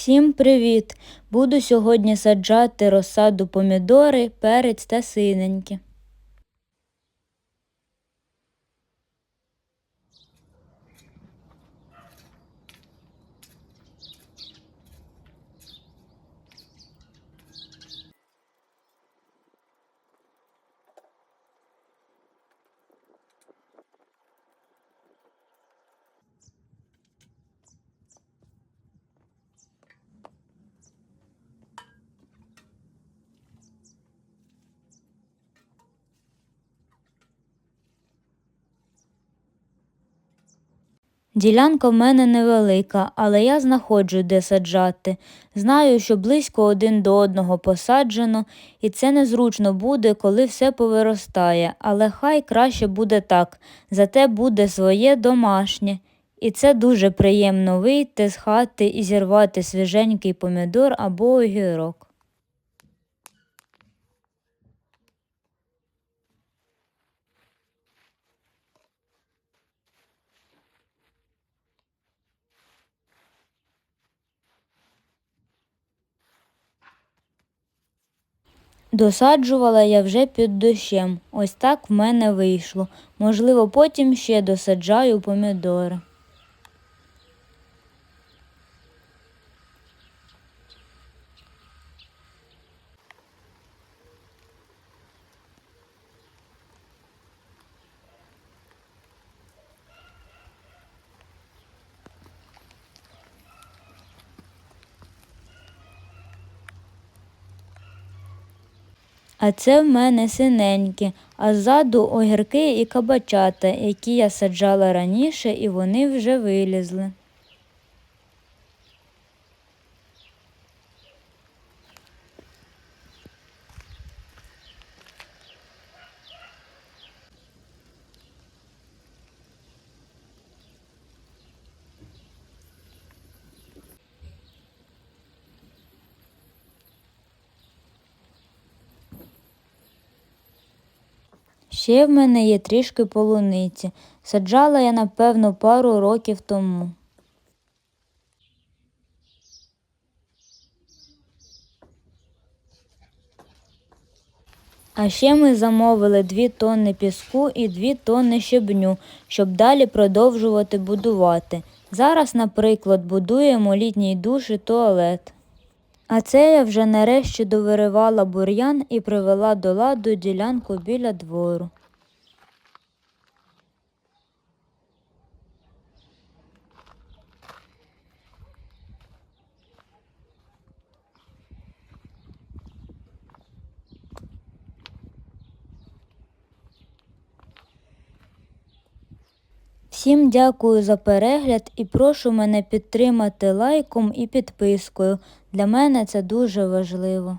Всім привіт! Буду сьогодні саджати розсаду помідори, перець та синенькі. Ділянка в мене невелика, але я знаходжу, де саджати. Знаю, що близько один до одного посаджено, і це незручно буде, коли все повиростає, але хай краще буде так, зате буде своє домашнє. І це дуже приємно вийти з хати і зірвати свіженький помідор або огірок. Досаджувала я вже під дощем. Ось так в мене вийшло. Можливо, потім ще досаджаю помідори. А це в мене синенькі, а ззаду огірки і кабачата, які я саджала раніше, і вони вже вилізли. Ще в мене є трішки полуниці. Саджала я, напевно, пару років тому. А ще ми замовили 2 тонни піску і 2 тонни щебню, щоб далі продовжувати будувати. Зараз, наприклад, будуємо літній душ і туалет. А це я вже нарешті довиривала бур'ян і привела до ладу ділянку біля двору. Всім дякую за перегляд і прошу мене підтримати лайком і підпискою. Для мене це дуже важливо.